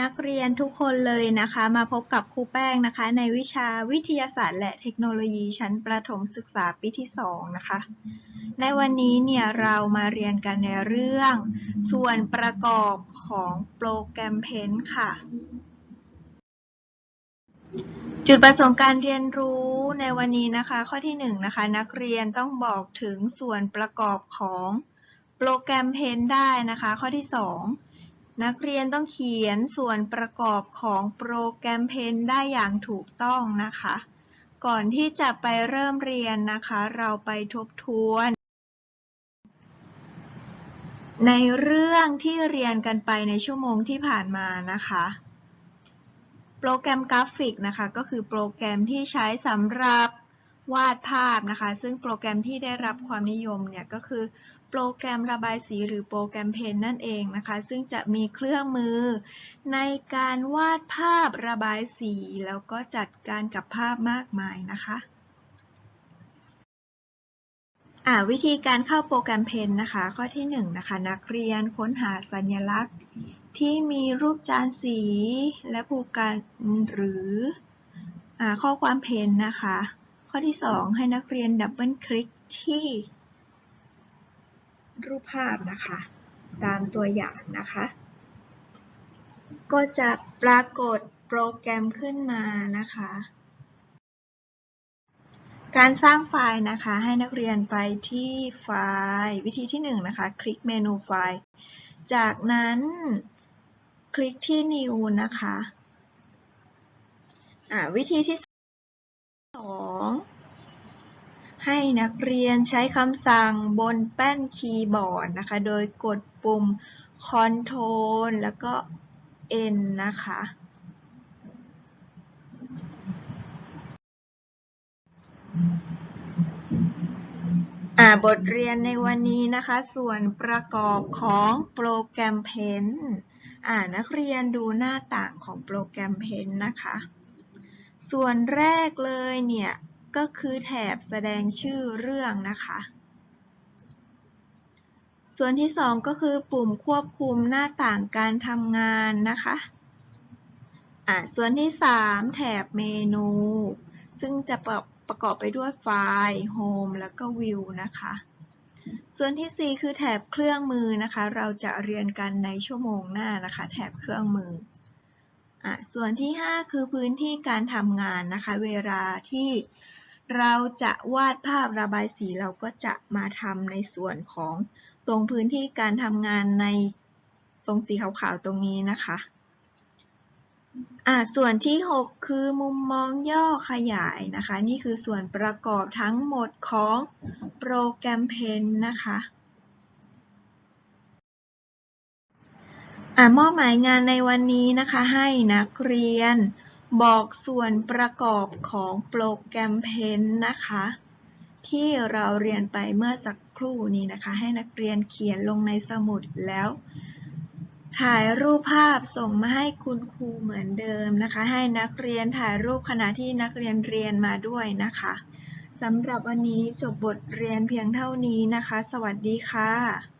นักเรียนทุกคนเลยนะคะ มาพบกับครูแป้งนะคะ ในวิชาวิทยาศาสตร์ และเทคโนโลยีชั้นประถมศึกษาปีที่ 2 นะคะ ในวันนี้เนี่ยเรามาเรียนกันในเรื่อง ส่วนประกอบของโปรแกรมเพนค่ะ จุดประสงค์การเรียนรู้ในวันนี้นะคะ ข้อที่1นงนะคะนักเรียนต้องบอกถึงส่วนประกอบของโปรแกรมเพนได้นะคะ ข้อที่ 2 นักเรียนต้องเขียนส่วนประกอบของโปรแกรมเพนได้อย่างถูกต้องนะคะ ก่อนที่จะไปเริ่มเรียนนะคะ เราไปทบทวน ในเรื่องที่เรียนกันไปในชั่วโมงที่ผ่านมานะคะ โปรแกรมกราฟิกนะคะ ก็คือโปรแกรมที่ใช้สำหรับ วาดภาพนะคะ ซึ่งโปรแกรมที่ได้รับความนิยมเนี่ยก็คือโปรแกรมระบายสีหรือโปรแกรมเพนนั่นเองนะคะ ซึ่งจะมีเครื่องมือ ในการวาดภาพระบายสี แล้วก็จัดการกับภาพมากมายนะคะวิธีการเข้าโปรแกรมเพนนะคะ ข้อที่1นนะคะนักเรียนค้นหาสัญลักษณ์ ที่มีรูปจานสีและผูกกันหรืออข้อความเพนนะคะ ข้อที่ 2 ให้นักเรียนดับเบิลคลิกที่ รูปภาพนะคะ ตามตัวอย่างนะคะ ก็จะปรากฏโปรแกรมขึ้นมานะคะ การสร้างไฟล์นะคะ ให้นักเรียนไปที่ไฟล์ วิธีที่ 1นนะคะ คลิกเมนูไฟล์ จากนั้นคลิกที่ New นะคะะวิธีที่ 2 ให้นักเรียนใช้คำสั่งบนแป้นคีย์บอร์ดนะคะ โดยกดปุ่ม Ctrl แล้วก็ N นะคะ บทเรียนในวันนี้นะคะ ส่วนประกอบของโปรแกรมเพนนักเรียนดูหน้าต่างของโปรแกรมเพนนะคะ ส่วนแรกเลยเนี่ย ก็คือแถบแสดงชื่อเรื่องนะคะ ส่วนที่2ก็คือปุ่มควบคุมหน้าต่างการทำงานนะคะอ่าส่วนที่3แถบเมนู ซึ่งจะประประกอบไปด้วยไฟล์ Home แล้วก็ View นะคะ ส่วนที่ 4 คือแถบเครื่องมือนะคะ เราจะเรียนกันในชั่วโมงหน้านะคะ แถบเครื่องมือ ส่วนที่ 5 คือพื้นที่การทำงานนะคะ เวลาที่เราจะวาดภาพระบายสีเราก็จะมาทำในส่วนของตรงพื้นที่การทำงานในตรงสีขาวๆตรงนี้นะคะอ่าส่วนที่ 6 คือมุมมองย่อขยายนะคะ นี่คือส่วนประกอบทั้งหมดของโปรแกรมเพนนะคะอ่า มอบหมายงานในวันนี้นะคะให้นักเรียนบอกส่วนประกอบของโปรแกรมเพนนะคะ ที่เราเรียนไปเมื่อสักครู่นี้นะคะ ให้นักเรียนเขียนลงในสมุดแล้ว ถ่ายรูปภาพส่งมาให้คุณครูเหมือนเดิมนะคะ ให้นักเรียนถ่ายรูปขณะที่นักเรียนเรียนมาด้วยนะคะสำหรับวันนี้จบบทเรียนเพียงเท่านี้นะคะ สวัสดีค่ะ